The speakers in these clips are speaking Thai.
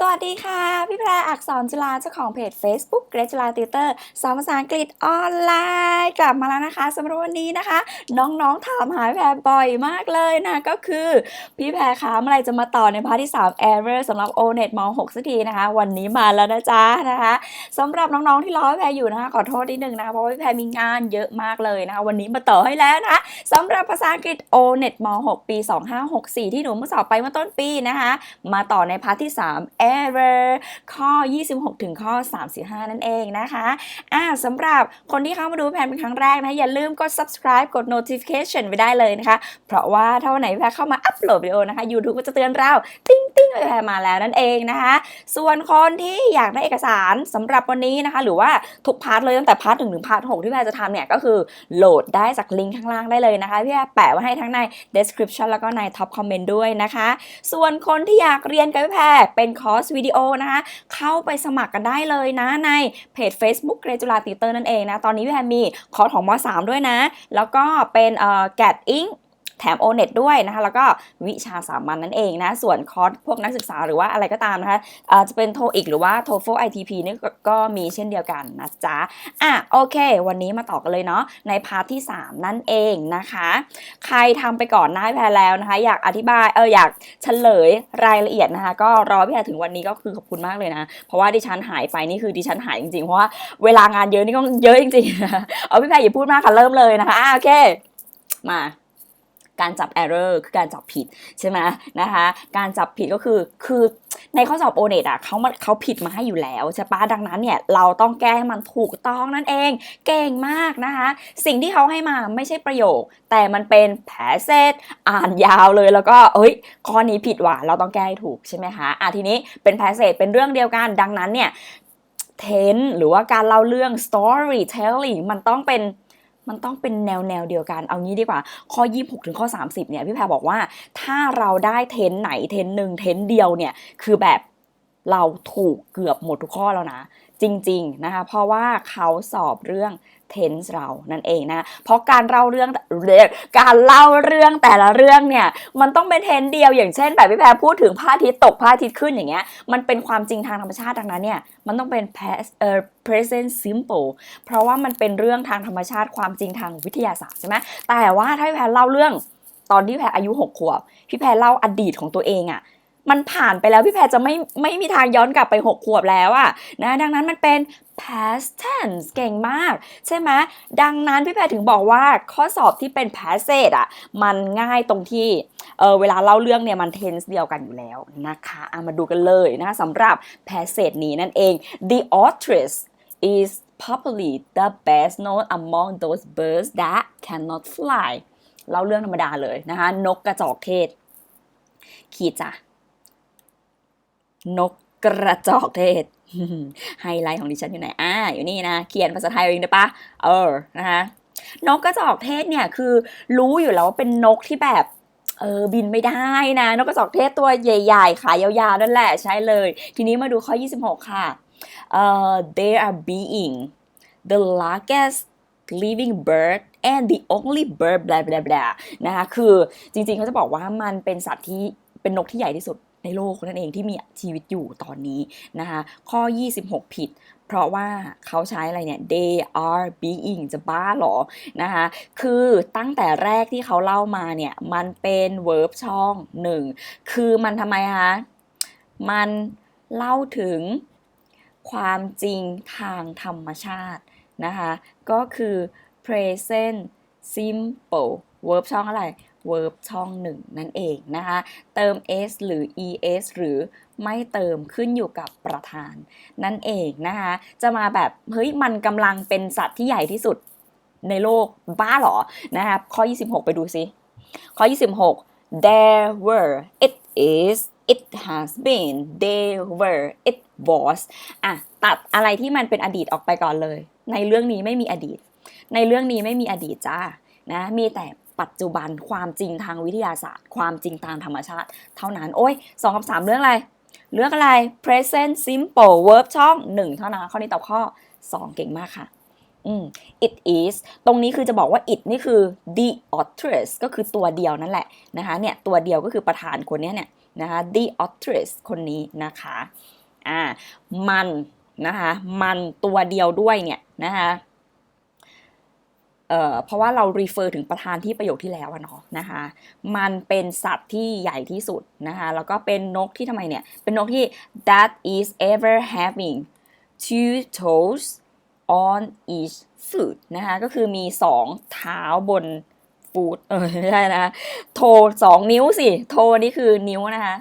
สวัสดีค่ะ พี่แพรอักษรจุฬาเจ้าของเพจ Facebook เกรจุฬาติวเตอร์สอนภาษาอังกฤษออนไลน์กลับมาแล้วนะคะสำหรับวันนี้นะคะ น้องๆถามหาแพรบ่อยมากเลยนะ ก็คือ พี่แพรคะเมื่อไรจะมาต่อในพาร์ทที่3 Error สำหรับ O-NET ม .6 สักทีนะคะ วันนี้มาแล้วนะจ๊ะนะคะสำหรับน้องๆที่รอพี่แพรอยู่นะคะขอโทษนิดนึงนะคะเพราะว่าพี่แพรมีงานเยอะมากเลยนะคะวันนี้มาต่อให้แล้วนะคะสำหรับภาษาอังกฤษ O-NET ม .6 ปี 2564 ที่หนูเมื่อสอบไปเมื่อต้นปีนะคะ มาต่อในพาร์ทที่3 error ข้อ 26 ถึงข้อ 35 นั่นเองนะคะอ่าสำหรับคนที่เข้ามาดูแผนเป็นครั้งแรกนะ อย่าลืมกด subscribe กด notification ไว้ได้เลยนะคะ เพราะว่าถ้าวันไหร่แพรเข้ามาอัปโหลดวิดีโอนะคะ YouTube ก็จะเตือนเรา ติ้งติ้งแพรมาแล้วนั่นเองนะคะ ส่วนคนที่อยากได้เอกสารสำหรับวันนี้นะคะ หรือว่าทุกพาร์ทเลยตั้งแต่พาร์ทหนึ่งถึงพาร์ทหกที่แพรจะทำเนี่ยก็คือโหลดได้จากลิงก์ข้างล่างได้เลยนะคะพี่แพรแปะไว้ให้ทั้งใน description แล้วก็ใน top comment ด้วยนะคะ ส่วนคนที่อยากเรียนกับพี่แพรเป็นคอร์สวิดีโอนะคะเข้าไปสมัครกันได้เลยนะในเพจ Facebook เกรจุฬาติเตอร์นั่นเองนะ ตอนนี้พี่แพมมีคอร์สของม .3 ด้วยนะ แล้วก็เป็นเอ่อ get ink แถม O-NET ด้วยนะคะแล้วก็วิชาสามัญนั่นเองนะส่วนคอร์สพวกนักศึกษาหรือว่าอะไรก็ตามนะคะจะเป็น TOEIC หรือว่า TOEFL ITP นี่ก็มีเช่นเดียวกันนะจ๊ะอะโอเค วันนี้มาต่อกันเลยเนาะในพาร์ทที่ 3 นั่นเองนะคะ ใครทำไปก่อนหน้าแพรแล้วนะคะ อยากอธิบายเอออยากเฉลยรายละเอียดนะคะ ก็รอพี่แพรถึงวันนี้ก็คือขอบคุณมากเลยนะ เพราะว่าดิฉันหายไปนี่คือดิฉันหายจริงๆ เพราะว่าเวลางานเยอะนี่ก็เยอะจริงๆนะเอาพี่แพรอย่าพูดมากค่ะเริ่มเลยนะคะอะโอเค มา การจับ error คือการจับผิดใช่ไหมนะคะ การจับผิดก็คือคือในข้อสอบ o n e t อะเขามาเขาผิดมาให้อยู่แล้วใช่ปะดังนั้นเนี่ยเราต้องแก้ให้มันถูกต้องนั่นเอง เก่งมากนะคะ สิ่งที่เขาให้มาไม่ใช่ประโยค แต่มันเป็นแผลเซตอ่านยาวเลยแล้วก็เอ้ยข้อนี้ผิดว่ะเราต้องแก้ให้ถูกใช่ไหมคะอะทีนี้เป็นแผลเซตเป็นเรื่องเดียวกัน ดังนั้นเนี่ยเทนหรือว่าการเล่าเรื่อง storytelling มันต้องเป็น มันต้องเป็นแนวแนวเดียวกัน เอางี้ดีกว่า ข้อ 26 ถึงข้อ 30 เนี่ย พี่แพรบอกว่า ถ้าเราได้เทนไหนเทนหนึ่งเทนเดียวเนี่ย คือแบบเราถูกเกือบหมดทุกข้อแล้วนะ จริงๆนะคะเพราะว่าเขาสอบเรื่อง tense เรานั่นเองนะ เพราะการเล่าเรื่องการเล่าเรื่องแต่ละเรื่องเนี่ย มันต้องเป็นเทนเดียวอย่างเช่น แบบพี่แพรพูดถึงพระอาทิตย์ตกพระอาทิตย์ขึ้นอย่างเงี้ยมันเป็นความจริงทางธรรมชาติดังนั้นเนี่ย มันต้องเป็น past เอ่อ present simple เพราะว่ามันเป็นเรื่องทางธรรมชาติความจริงทางวิทยาศาสตร์ใช่ไหมแต่ว่าถ้าพี่แพรเล่าเรื่องตอนที่แพรอายุหกขวบ พี่แพรเล่าอดีตของตัวเองอะ่ะ มันผ่านไปแล้วพี่แพรจะไม่ไม่มีทางย้อนกลับไปหกขวบแล้วอะนะดังนั้นมันเป็น past tense เก่งมาก ใช่ไหมดังนั้นพี่แพรถึงบอกว่าข้อสอบที่เป็น passage อะมันง่ายตรงที่เออเวลาเล่าเรื่องเนี่ยมัน tense เดียวกันอยู่แล้วนะคะเอามาดูกันเลยนะคะสำหรับ passage นี้นั่นเอง the authoress is probably the best known among those birds that cannot fly เล่าเรื่องธรรมดาเลยนะคะ นกกระจอกเทศ ขีดจ้ะ นกกระจอกเทศไฮไลท์ของดิฉันอยู่ไหน อ่า อยู่นี่นะ เขียนภาษาไทยเองได้ปะ เออ นะคะนกกระจอกเทศเนี่ยคือรู้อยู่แล้วว่าเป็นนกที่แบบเออบินไม่ได้นะ นกกระจอกเทศตัวใหญ่ๆ ขายาวๆ นั่นแหละใช่เลย ทีนี้มาดูข้อ 26 ค่ะเอ่อ they are being the largest living bird and the only bird blah blah blah นะคะคือจริงๆเขาจะบอกว่ามันเป็นสัตว์ที่เป็นนกที่ใหญ่ที่สุด ในโลกนั่นเองที่มีชีวิตอยู่ตอนนี้นะคะข้อ 26 ผิด เพราะว่าเขาใช้อะไรเนี่ย they are being จะบ้าเหรอนะคะคือตั้งแต่แรกที่เขาเล่ามาเนี่ย มันเป็น verb ช่องหนึ่งคือมันทำไมคะมันเล่าถึงความจริงทางธรรมชาตินะคะก็คือ present simple verb ช่องอะไร verb ช่องหนึ่งนั่นเองนะคะ เติม s หรือ es หรือไม่เติมขึ้นอยู่กับประธาน นั่นเองนะคะ จะมาแบบ เฮ้ย มันกำลังเป็นสัตว์ที่ใหญ่ที่สุดในโลกบ้าหรอนะคะข้อ 26 ไปดูซิ ข้อ 26 there were it is it has been they were it was อะ ตัดอะไรที่มันเป็นอดีตออกไปก่อนเลย ในเรื่องนี้ไม่มีอดีต ในเรื่องนี้ไม่มีอดีตจ้านะมีแต่ ปัจจุบันความจริงทางวิทยาศาสตร์ ความจริงทางธรรมชาติ เท่านั้น โอ้ยสองกับสามเรื่องอะไร เรื่องอะไร present simple verb ช่องหนึ่งเท่านั้นข้อนี้ตอบข้อ2เก่งมากค่ะอืม it is ตรงนี้คือจะบอกว่า it นี่คือ the authoress ก็คือตัวเดียวนั่นแหละนะคะเนี่ยตัวเดียวก็คือประธานคนนี้เนี่ยนะคะ the authoress คนนี้นะคะอ่ามันนะคะมันตัวเดียวด้วยเนี่ยนะคะ เเพราะว่าเรา refer ถึงประธานที่ประโยคที่แล้วเนาะนะคะ มันเป็นสัตว์ที่ใหญ่ที่สุดนะคะ แล้วก็เป็นนกที่ทำไมเนี่ย เป็นนกที่ that is ever having two toes on each foot นะคะ ก็คือมีสองเท้าบนฟูดเออไม่ใช่นะ โทสองนิ้วสิ โทนี่คือนิ้วนะคะ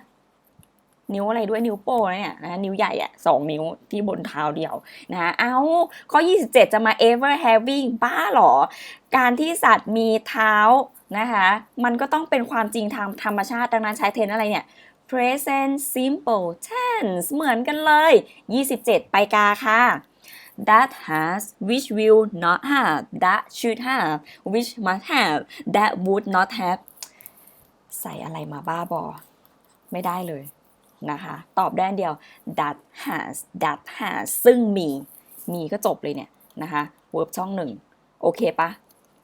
นิ้วอะไรด้วยนิ้วโป้เนี่ยนะนิ้วใหญ่อะสองนิ้วที่บนเท้าเดียวนะเอาข้อ 27 จะมา ever having บ้าหรอ การที่สัตว์มีเท้านะคะมันก็ต้องเป็นความจริงทางธรรมชาติดังนั้นใช้เทนอะไรเนี่ย present simple tense เหมือนกันเลย 27 ไปกาค่ะ that has which will not have that should have which must have that would not have ใส่อะไรมาบ้าบอ ไม่ได้เลย นะคะ ตอบได้อันเดียว that has that has ซึ่งมี มีก็จบเลยเนี่ยนะคะ verb ช่องหนึ่งโอเคปะ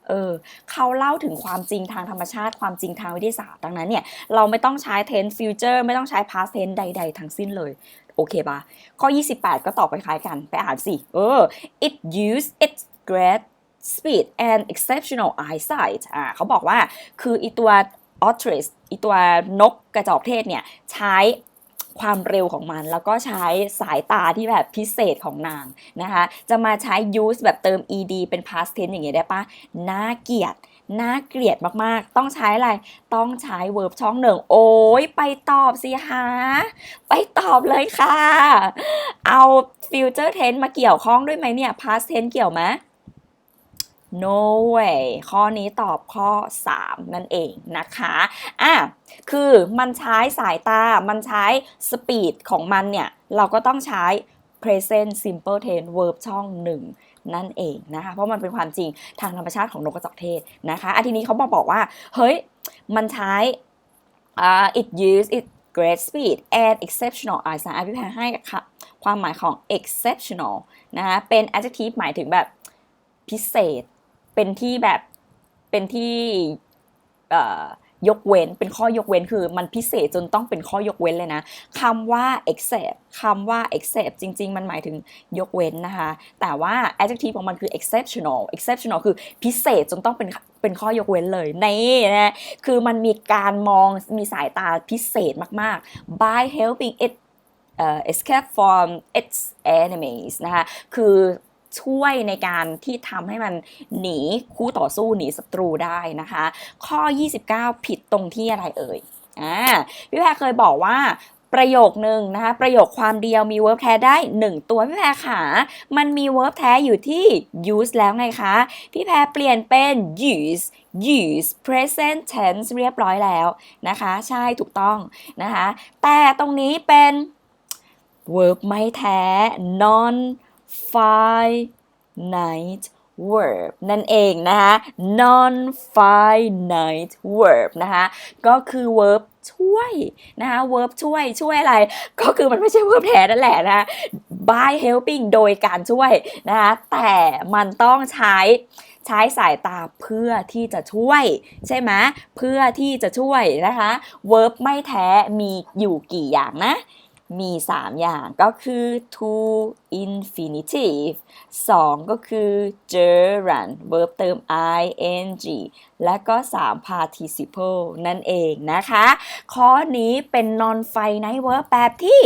เออเขาเล่าถึงความจริงทางธรรมชาติความจริงทางวิทยาศาสตร์ดังนั้นเนี่ย เราไม่ต้องใช้ tense future ไม่ต้องใช้ past tense ใด ๆ ทั้งสิ้นเลย โอเคปะข้อ 28 ก็ตอบคล้ายๆกันไปอ่านสิเออ it used its great speed and exceptional eyesight อ่าเขาบอกว่าคืออีตัว ostrich อีตัวนกกระจอกเทศเนี่ย ใช้ ความเร็วของมัน แล้วก็ใช้สายตาที่แบบพิเศษของนางนะคะ จะมาใช้ use แบบเติม ed เป็น past tense อย่างเงี้ยได้ปะน่าเกลียดน่าเกลียดมากๆ ต้องใช้อะไร ต้องใช้ verb ช่องหนึ่ง โอ้ยไปตอบสิฮะ ไปตอบเลยค่ะ เอา future tense มาเกี่ยวข้องด้วยไหมเนี่ย past tense เกี่ยวไหม no way ข้อนี้ตอบข้อ 3 นั่นเองนะคะอะคือมันใช้สายตา มันใช้ speed ของมันเนี่ย เราก็ต้องใช้ present simple tense verb ช่องหนึ่งนั่นเองนะคะ เพราะมันเป็นความจริงทางธรรมชาติของนกกระจอกเทศนะคะอันทีนี้เขาบอกบอกว่า เฮ้ย มันใช้อ่า it use it great speed and exceptional อาสารอภิพายให้ค่ะความหมายของ exceptional นะคะเป็น adjective หมายถึงแบบพิเศษ เป็นที่แบบเป็นที่ยกเว้นเป็นข้อยกเว้นคือมันพิเศษจนต้องเป็นข้อยกเว้นเลยนะคำว่า except คำว่า except จริง ๆ มันหมายถึงยกเว้นนะคะ แต่ว่า adjective ของมันคือ exceptional exceptional คือพิเศษจนต้องเป็นเป็นข้อยกเว้นเลยนี่นะคือมันมีการมองมีสายตาพิเศษมากๆ by helping it uh, escape from its enemies นะคะคือ ช่วยในการที่ทำให้มันหนีคู่ต่อสู้หนีศัตรูได้นะคะ ข้อ 29 ผิดตรงที่อะไรเอ่ยอ่าพี่แพรเคยบอกว่าประโยคหนึ่งนะคะประโยคความเดียวมี verb แท้ได้ 1 ตัวพี่แพรขามันมี verb แท้อยู่ที่ use แล้วไงคะ พี่แพรเปลี่ยนเป็น use use present tense เรียบร้อยแล้วนะคะ ใช่ถูกต้องนะคะ แต่ตรงนี้เป็น verb ไม่แท้ non finite verb นั่นเองนะคะ non finite verb นะคะก็คือ verb ช่วยนะคะ verb ช่วยช่วยอะไร ก็คือมันไม่ใช่ verb แท้นั่นแหละนะคะ by helping โดยการช่วยนะคะแต่มันต้องใช้ใช้สายตาเพื่อที่จะช่วย ใช่ไหมเพื่อที่จะช่วยนะคะ verb ไม่แท้มีอยู่กี่อย่างนะ มี 3 อย่างก็คือ to infinitive 2 ก็คือ gerund verb เติม ing และก็ 3 participle นั่นเองนะคะ ข้อนี้เป็น non finite verb แบบที่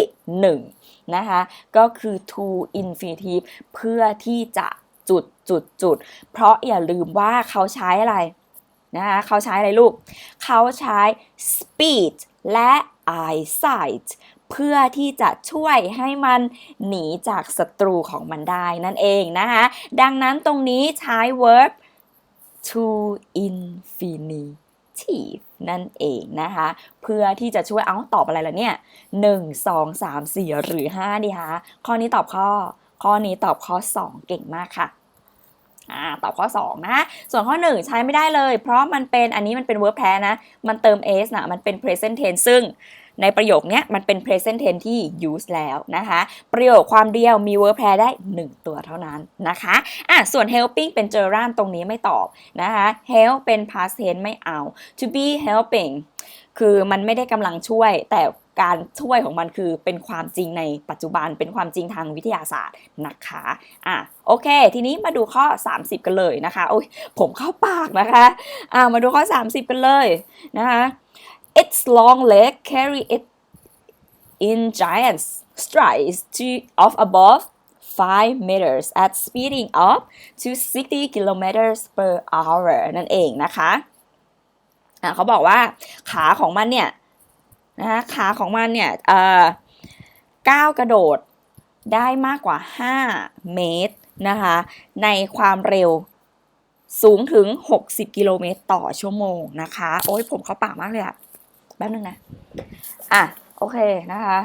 1 นะคะ ก็คือ to infinitive เพื่อที่จะจุดจุดจุด เพราะอย่าลืมว่าเขาใช้อะไรนะคะเขาใช้อะไรลูก เขาใช้ speed และ eyesight เพื่อที่จะช่วยให้มันหนีจากศัตรูของมันได้นั่นเองนะคะดังนั้นตรงนี้ใช้ verb to infinitive นั่นเองนะคะ เพื่อที่จะช่วยเอาตอบอะไรล่ะเนี่ย 1 2 3 4 หรือ 5 ดีคะข้อนี้ตอบข้อ ข้อนี้ตอบข้อ 2 เก่งมากค่ะอ่าตอบข้อ 2 นะ ส่วนข้อ 1 ใช้ไม่ได้เลย เพราะมันเป็นอันนี้มันเป็น verb แท้นะ มันเติม s นะมันเป็น present tense ซึ่ง ในประโยคนี้มันเป็น present tense ที่ use แล้วนะคะ ประโยคความเดียวมี verb แท้ได้ 1 ตัวเท่านั้นนะคะอะส่วน helping เป็น gerund ตรงนี้ไม่ตอบนะคะ help เป็น past tense ไม่เอา to be helping คือมันไม่ได้กำลังช่วยแต่การช่วยของมันคือเป็นความจริงในปัจจุบันเป็นความจริงทางวิทยาศาสตร์นะคะอะโอเค ทีนี้มาดูข้อ 30 กันเลยนะคะโอ้ยผมเข้าปากนะคะอะมาดูข้อ 30 กันเลยนะคะ its long leg carry it in giant strides to of above 5 meters at speeding up to 60 kilometers per hour นั่นเองนะคะอะเขาบอกว่าขาของมันเนี่ยนะคะขาของมันเนี่ยเอ่อก้าวกระโดดได้มากกว่า 5 เมตรนะคะในความเร็วสูงถึง 60 กิโลเมตรต่อชั่วโมงนะคะ โอ้ยผมเข้าปากมากเลยอะ แป๊บนึงนะ อะ โอเคนะคะ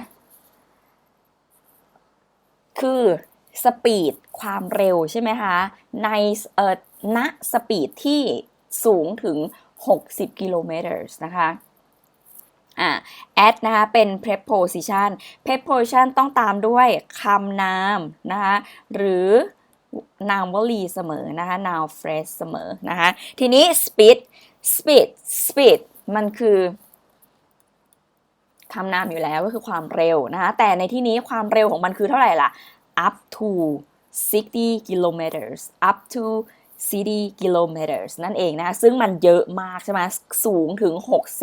คือสปีดความเร็วใช่ไหมคะ ในเอ่อณสปีดที่สูงถึง 60 กิโลเมตรนะคะอะ at นะคะเป็น preposition preposition ต้องตามด้วยคำนามนะคะหรือนามวลีเสมอนะคะ noun phrase เสมอนะคะ ทีนี้ speed speed speed มันคือ คำนามอยู่แล้วก็คือความเร็วนะคะ แต่ในที่นี้ความเร็วของมันคือเท่าไหร่ล่ะ up to 60 kilometers up to 60 kilometers นั่นเองนะคะซึ่งมันเยอะมากใช่ไหมสูงถึง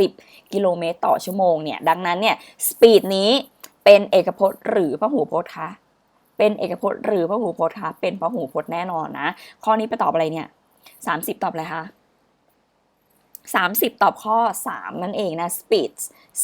60 กิโลเมตรต่อชั่วโมงเนี่ย ดังนั้นเนี่ย speed นี้เป็นเอกพจน์หรือพหูพจน์คะ เป็นเอกพจน์หรือพหูพจน์คะ เป็นพหูพจน์แน่นอนนะ ข้อนี้ไปตอบอะไรเนี่ย 30 ตอบอะไรคะ 30 ตอบข้อ 3 นั่นเองนะ speed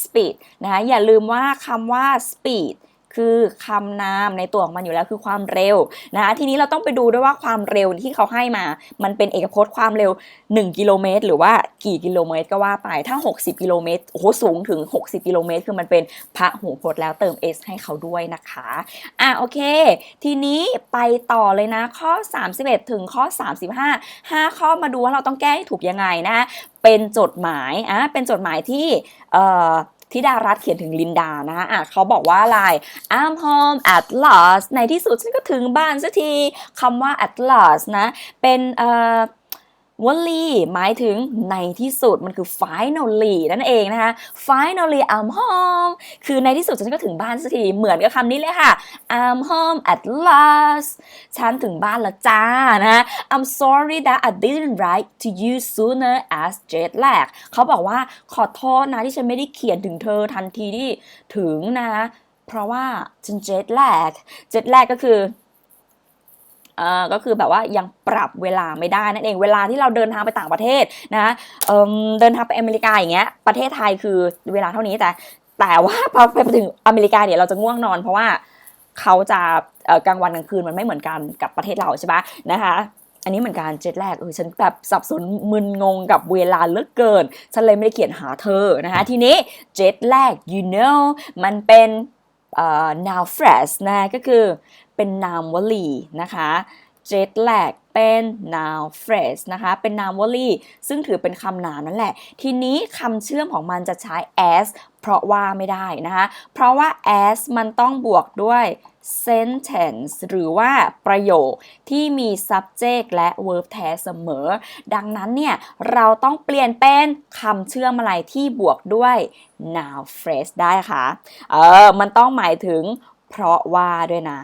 speed นะคะอย่าลืมว่าคำว่า speed คือคำนามในตัวของมันอยู่แล้วคือความเร็วนะคะทีนี้เราต้องไปดูด้วยว่าความเร็วที่เขาให้มา มันเป็นเอกพจน์ความเร็ว 1 กิโลเมตร หรือว่ากี่กิโลเมตรก็ว่าไปถ้า 60 กิโลเมตรโอ้โหสูงถึง 60 กิโลเมตร คือมันเป็นพระหูพจน์แล้วเติม s ให้เขาด้วยนะคะอะโอเค ทีนี้ไปต่อเลยนะข้อ 31 ถึงข้อ 35 5 ข้อมาดูว่าเราต้องแก้ให้ถูกยังไงนะเป็นจดหมายอะเป็นจดหมายที่เอ่อ ธิดารัตน์เขียนถึงลินดานะคะอะเขาบอกว่าอะไร I'm home at last ในที่สุดฉันก็ถึงบ้านสักทีคำว่า at last นะ เป็นเอ่อ วลีหมายถึงในที่สุดมันคือ finally นั่นเองนะคะ finally I'm home คือในที่สุดฉันก็ถึงบ้านสักทีเหมือนกับคำนี้เลยค่ะ I'm home at last ฉันถึงบ้านแล้วจ้านะ I'm sorry that I didn't write to you sooner as jet lag เขาบอกว่าขอโทษนะที่ฉันไม่ได้เขียนถึงเธอทันทีที่ถึงนะ เพราะว่าฉัน jet lag jet lag ก็คือ อ่อก็คือแบบว่ายังปรับเวลาไม่ได้นั่นเองเวลาที่เราเดินทางไปต่างประเทศนะเเดินทางไปอเมริกาอย่างเงี้ยประเทศไทยคือเวลาเท่านี้แต่แต่ว่าพอไปถึงอเมริกาเนี่ยเราจะง่วงนอน เพราะว่าเขาจะกลางวันกลางคืนมันไม่เหมือนกันกับประเทศเราใช่ปะนะคะอันนี้เหมือนกันเจ็ตแรกเออฉันแบบสับสนมึนงงกับเวลาเลือเกิน ฉันเลยไม่ได้เขียนหาเธอนะคะ ทีนี้เจ็ตแรก you know มันเป็นเอ่อ noun phrase นะก็คือ เป็นนามวลีนะคะ jet lag เป็น noun phrase นะคะ เป็นนามวลี ซึ่งถือเป็นคำนามนั่นแหละ ทีนี้คำเชื่อมของมันจะใช้ as เพราะว่าไม่ได้นะคะ เพราะว่า as มันต้องบวกด้วย sentence หรือว่าประโยคที่มี subject และ verb แท้เสมอ ดังนั้นเนี่ย เราต้องเปลี่ยนเป็นคำเชื่อมอะไรที่บวกด้วย noun phrase ได้ค่ะ เออ มันต้องหมายถึงเพราะว่าด้วยนะ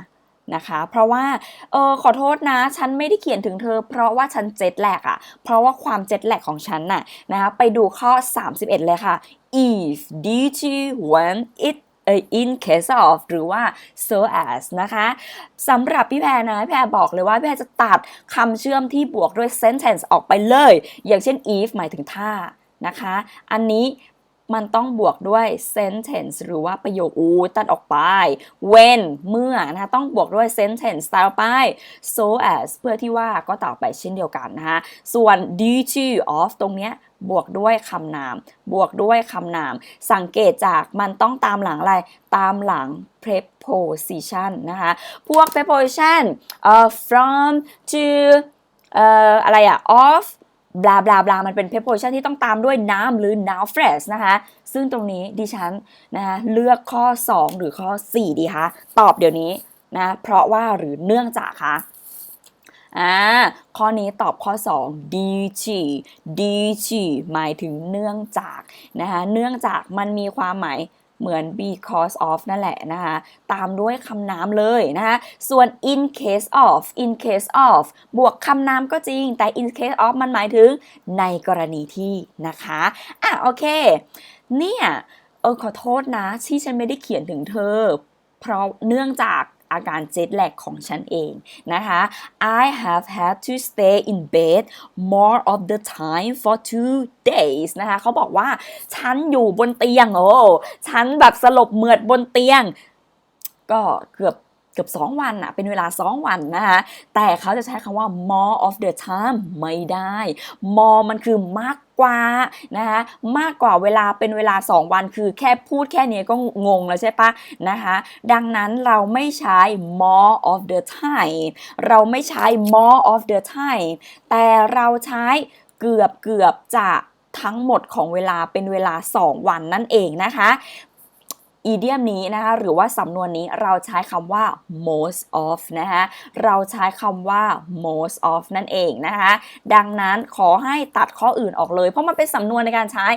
นะคะ เพราะว่าเออขอโทษนะ ฉันไม่ได้เขียนถึงเธอ เพราะว่าฉันเจ็ตแหลกอะเพราะว่าความเจ็ตแหลกของฉันน่ะนะคะไปดูข้อ 31 เลยค่ะ if due to when it in case of หรือว่า so as นะคะสำหรับพี่แพรนะพี่แพรบอกเลยว่าพี่แพรจะตัดคำเชื่อมที่บวกด้วย sentence ออกไปเลย อย่างเช่น if หมายถึงถ้านะคะ อันนี้ มันต้องบวกด้วย sentence หรือว่าประโยคอูตัดออกไป when เมื่อนะคะต้องบวกด้วย sentence ต่อไป so as เพื่อที่ว่าก็ต่อไปเช่นเดียวกันนะคะส่วน due to of ตรงเนี้ยบวกด้วยคำนาม บวกด้วยคำนาม สังเกตจากมันต้องตามหลังอะไร ตามหลัง preposition นะคะ พวก preposition เอ่อ from to เอ่ออะไรอะ of บลาบลาบลามันเป็น preposition ที่ต้องตามด้วยน้ำหรือ noun phrase นะคะ ซึ่งตรงนี้ดิฉันนะคะเลือกข้อ 2 หรือข้อ 4 ดีคะตอบเดี๋ยวนี้นะเพราะว่าหรือเนื่องจากคะอ่าข้อนี้ตอบข้อ2 dg dg หมายถึงเนื่องจากนะคะเนื่องจากมันมีความหมาย เหมือน because of นั่นแหละนะคะตามด้วยคำนามเลยนะคะส่วน in case of in case of บวกคำนามก็จริง แต่ in case of มันหมายถึงในกรณีที่นะคะอะโอเค เนี่ยเออขอโทษนะที่ฉันไม่ได้เขียนถึงเธอ เพราะเนื่องจาก อาการเจ็ตแลกของฉันเองนะคะ I have had to stay in bed more of the time for two days นะคะเขาบอกว่าฉันอยู่บนเตียงโอ้ฉันแบบสลบเหมือดบนเตียง ก็เกือบเกือบ 2 วันอะเป็นเวลา 2 วันนะคะแต่เขาจะใช้คำว่า more of the time ไม่ได้ more มันคือมาก กว่านะคะมากกว่าเวลาเป็นเวลา 2 วันคือแค่พูดแค่นี้ก็งงแล้วใช่ปะนะคะดังนั้นเราไม่ใช้ more of the time เราไม่ใช้ more of the time แต่เราใช้เกือบเกือบจะทั้งหมดของเวลาเป็นเวลา 2 วันนั่นเองนะคะ อีเดียมนี้นะคะหรือว่าสำนวนนี้เราใช้คำว่า most of นะคะเราใช้คำว่า most of นั่นเองนะคะดังนั้นขอให้ตัดข้ออื่นออกเลย เพราะมันเป็นสำนวนในการใช้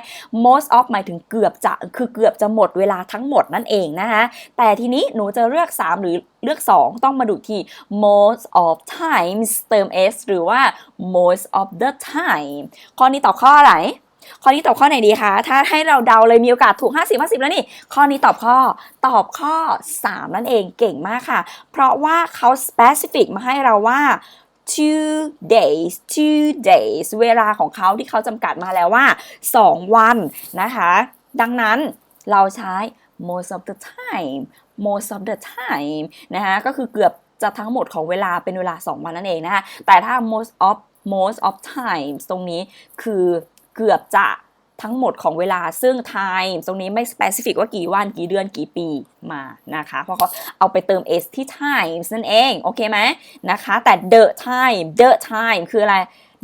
most of หมายถึงเกือบจะคือเกือบจะหมดเวลาทั้งหมดนั่นเองนะคะแต่ทีนี้หนูจะเลือก 3 หรือเลือก 2 ต้องมาดูที่ most of times เติม s หรือว่า most of the time ข้อนี้ตอบข้ออะไร ข้อนี้ตอบข้อไหนดีคะ ถ้าให้เราเดาเลยมีโอกาสถูก 50 50 แล้วนี่ ข้อนี้ตอบข้อ ตอบข้อ 3 นั่นเองเก่งมากค่ะ เพราะว่าเขา specific มาให้เราว่า two days two days เวลาของเขาที่เขาจำกัดมาแล้วว่า 2 วันนะคะ ดังนั้นเราใช้ most of the time most of the time นะคะก็คือเกือบจะทั้งหมดของเวลาเป็นเวลา 2 วันนั่นเองนะคะแต่ถ้า most of most of times ตรงนี้คือ เกือบจะทั้งหมดของเวลาซึ่ง time ตรงนี้ไม่ specific ว่ากี่วันกี่เดือนกี่ปีมานะคะ เพราะเขาเอาไปเติม s ที่ times นั่นเอง โอเคไหมนะคะ แต่ the time the time คืออะไร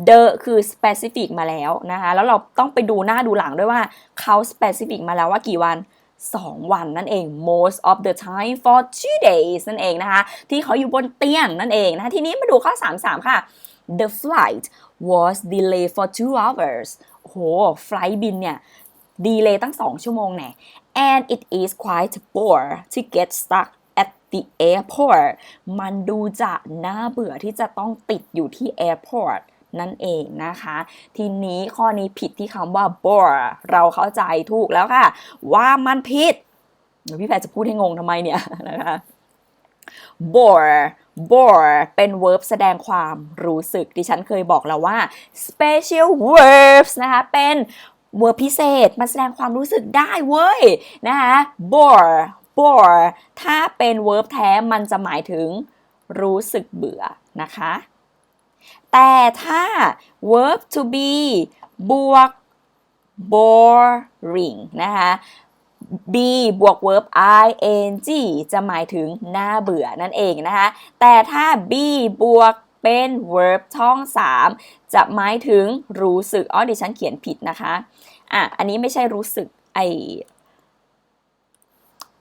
the คือ specific มาแล้วนะคะ แล้วเราต้องไปดูหน้าดูหลังด้วยว่าเขา specific มาแล้วว่ากี่วัน 2 วันนั่นเอง most of the time for two days นั่นเองนะคะ ที่เขาอยู่บนเตียงนั่นเองนะคะทีนี้มาดูข้อ 33 ค่ะ the flight was delayed for two hours โอ้โหไฟล์บินเนี่ยดีเลย์ตั้ง 2 ชั่วโมงแน่ and it is quite bore to get stuck at the airport มันดูจะน่าเบื่อที่จะต้องติดอยู่ที่ airport นั่นเองนะคะ ทีนี้ข้อนี้ผิดที่คำว่า bore เราเข้าใจถูกแล้วค่ะ ว่ามันผิดเดี๋ยวพี่แพรจะพูดให้งงทำไมเนี่ยนะคะ bore bore เป็น verb แสดงความรู้สึก ดิฉันเคยบอกแล้วว่า special verbs นะคะ เป็น verb พิเศษมาแสดงความรู้สึกได้เว้ย นะคะ bore bore ถ้าเป็น verb แท้มันจะหมายถึงรู้สึกเบื่อนะคะ แต่ถ้า verb to be บวก boring นะคะ b บวก verb ing จะหมายถึงน่าเบื่อนั่นเองนะคะ แต่ถ้า b บวกเป็น verb ช่อง 3 จะหมายถึงรู้สึก อ๋อดิฉันเขียนผิดนะคะ อะ อันนี้ไม่ใช่รู้สึก ไอ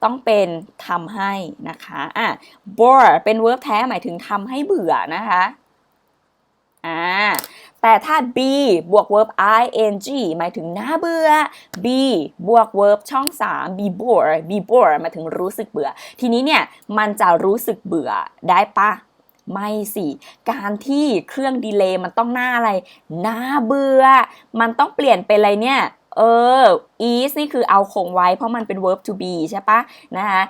ต้องเป็นทำให้นะคะ อะ bore เป็น verb แท้หมายถึงทำให้เบื่อนะคะ อ่า แต่ถ้า be บวก verb ing หมายถึงน่าเบื่อ b บวก verb ช่อง 3 be bored be bored หมายถึงรู้สึกเบื่อ ทีนี้เนี่ยมันจะรู้สึกเบื่อได้ปะไม่สิ การที่เครื่องดีเลย์มันต้องหน้าอะไรน่าเบื่อ มันต้องเปลี่ยนเป็นอะไรเนี่ย เออ is นี่คือเอาคงไว้เพราะมันเป็น verb to be ใช่ปะนะคะ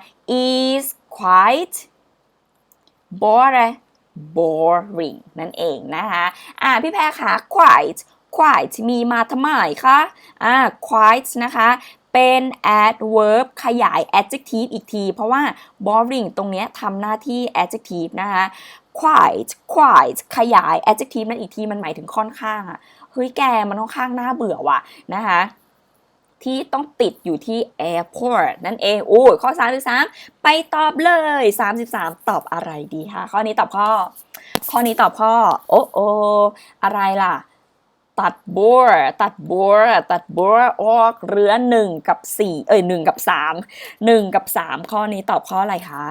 is quite bored boring นั่นเองนะคะอ่าพี่แพรคะ quite quite มีมาทำไมคะอ่า quite นะคะเป็น adverb ขยาย adjective อีกที เพราะว่า boring ตรงเนี้ยทำหน้าที่ adjective นะคะ quite quite ขยาย adjective นั่นอีกที มันหมายถึงค่อนข้างอะเฮ้ยแกมันค่อนข้างน่าเบื่อว่ะนะคะ ที่ต้องติดอยู่ที่ airport นั่นเองโอ้ข้อ 33 ไปตอบเลย 33 ตอบอะไรดีคะข้อนี้ตอบข้อ ข้อนี้ตอบข้อ โอ้โออะไรล่ะ ตัด bore ตัด bore ตัด bore ออกเหลือ 1 กับ 4 เอ้ย1กับ 3 1 กับ 3 ข้อนี้ตอบข้ออะไรคะ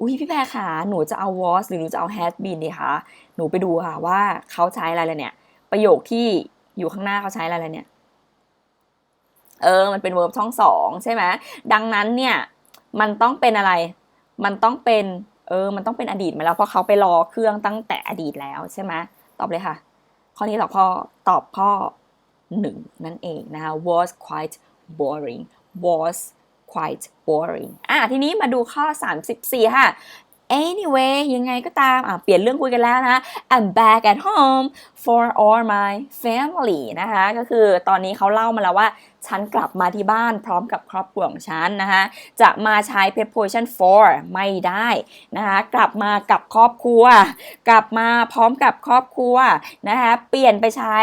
อุ้ยพี่แพรขาหนูจะเอา was หรือหนูจะเอา has been ดีคะหนูไปดูค่ะว่าเขาใช้อะไรเลยเนี่ย ประโยคที่อยู่ข้างหน้าเขาใช้อะไรเลยเนี่ย เออ มันเป็น verb ช่องสองใช่ไหมดังนั้นเนี่ย มันต้องเป็นอะไร มันต้องเป็น เออ มันต้องเป็นอดีตมาแล้วเพราะเขาไปรอเครื่องตั้งแต่อดีตแล้วใช่ไหมตอบเลยค่ะ ข้อนี้ตอบข้อตอบข้อหนึ่งนั่นเองนะคะ was quite boring was quite boring อะทีนี้มาดูข้อ 34 ค่ะ anyway ยังไงก็ตามอะเปลี่ยนเรื่องคุยกันแล้วนะ I'm back at home for all my family นะคะ ก็คือตอนนี้เขาเล่ามาแล้วว่า ฉันกลับมาที่บ้านพร้อมกับครอบครัวของฉันนะคะ จะมาใช้ preposition for ไม่ได้นะคะ กลับมากับครอบครัว กลับมาพร้อมกับครอบครัวนะคะ เปลี่ยนไปใช้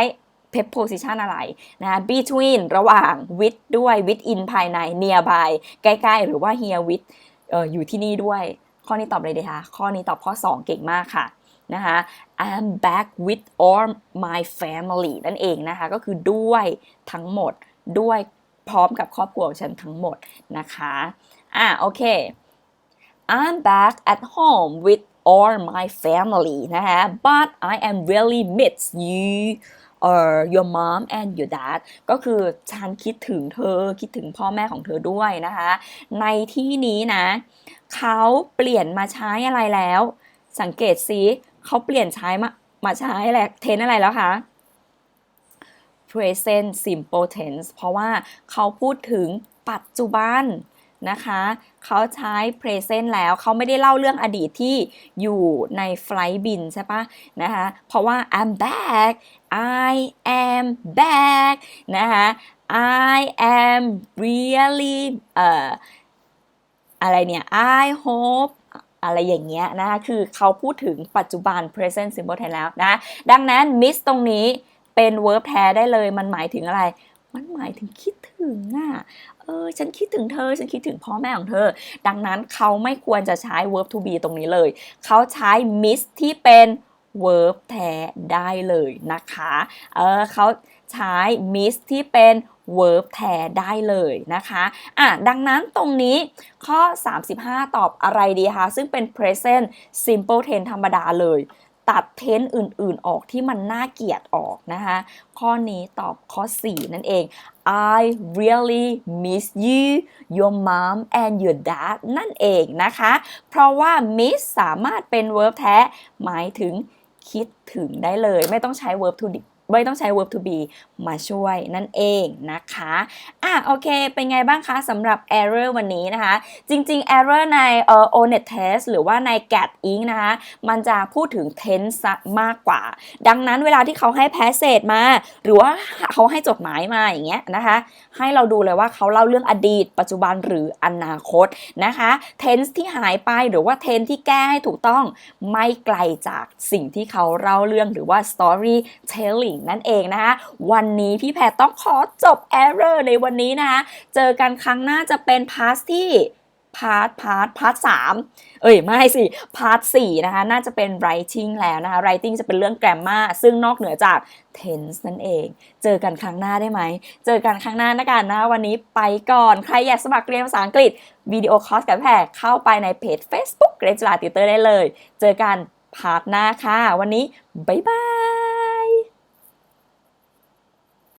preposition อะไรนะ between ระหว่าง with ด้วย within ภายใน nearby ใกล้ ๆ หรือว่า here with อออยู่ที่นี่ด้วย ข้อนี้ตอบเลยดีคะข้อนี้ตอบข้อ 2 เก่งมากค่ะนะคะ I'm back with all my family นั่นเองนะคะ ก็คือด้วยทั้งหมดด้วยพร้อมกับครอบครัวของฉันทั้งหมดนะคะอะโอเค I'm back at home with all my family นะคะ but I am really miss you or your mom and your dad ก็คือฉันคิดถึงเธอคิดถึงพ่อแม่ของเธอด้วยนะคะ ในที่นี้นะ เขาเปลี่ยนมาใช้อะไรแล้ว สังเกตซิเขาเปลี่ยนใช้มามาใช้อะไรเทนอะไรแล้วคะ present simple tense เพราะว่าเขาพูดถึงปัจจุบันนะคะ เขาใช้ present แล้วเขาไม่ได้เล่าเรื่องอดีตที่อยู่ในไฟล์บินใช่ปะนะคะ เพราะว่า I'm back I am back นะคะ I am really เอ่อ อะไรเนี่ย I hope อะไรอย่างเงี้ยนะคะคือเขาพูดถึงปัจจุบัน present simple tense แล้วนะ ดังนั้น miss ตรงนี้เป็น verb แท้ได้เลย มันหมายถึงอะไร มันหมายถึงคิดถึงอะ เออ ฉันคิดถึงเธอ ฉันคิดถึงพ่อแม่ของเธอ ดังนั้นเขาไม่ควรจะใช้ verb to be ตรงนี้เลย เขาใช้ miss ที่เป็น verb แท้ได้เลยนะคะ เออเขาใช้ miss ที่เป็น verb แท้ได้เลยนะคะอะดังนั้นตรงนี้ข้อ 35 ตอบอะไรดีคะ ซึ่งเป็น present simple tense ธรรมดาเลย ตัดเทนส์อื่นๆออกที่มันน่าเกลียดออกนะคะ ข้อนี้ตอบข้อ 4 นั่นเอง I really miss you your mom and your dad นั่นเองนะคะ เพราะว่า miss สามารถเป็น verb แท้ หมายถึงคิดถึงได้เลย ไม่ต้องใช้ verb to ไม่ต้องใช้ verb to be มาช่วยนั่นเองนะคะ อะโอเค เป็นไงบ้างคะสำหรับ error วันนี้นะคะ จริง ๆ error ในเอ่อ onet test หรือว่าใน get ink นะคะ มันจะพูดถึง tense มากกว่า ดังนั้นเวลาที่เขาให้ passage มา หรือว่าเขาให้จดหมายมาอย่างเงี้ยนะคะ ให้เราดูเลยว่าเขาเล่าเรื่องอดีต ปัจจุบันหรืออนาคตนะคะ tense ที่หายไปหรือว่า tense ที่แก้ให้ถูกต้องไม่ไกลจากสิ่งที่เขาเล่าเรื่องหรือว่า storytelling นั่นเองนะคะ วันนี้พี่แพรต้องขอจบ error ในวันนี้นะคะ เจอกันครั้งหน้าจะเป็น part ที่พาร์ทพาร์ทพาร์ทสามเอ้ยไม่สิพาร์ทสี่นะคะน่าจะเป็น writing แล้วนะคะ writing จะเป็นเรื่อง grammar ซึ่งนอกเหนือจาก tense นั่นเอง เจอกันครั้งหน้าได้ไหม เจอกันครั้งหน้านะกันนะวันนี้ไปก่อนใครอยากสมัครเรียนภาษาอังกฤษวิดีโอคอร์สกับแพรเข้าไปในเพจ Facebook เกรจลาติเตอร์ได้เลย เจอกันพาร์ทหน้าค่ะ วันนี้ บ๊ายบาย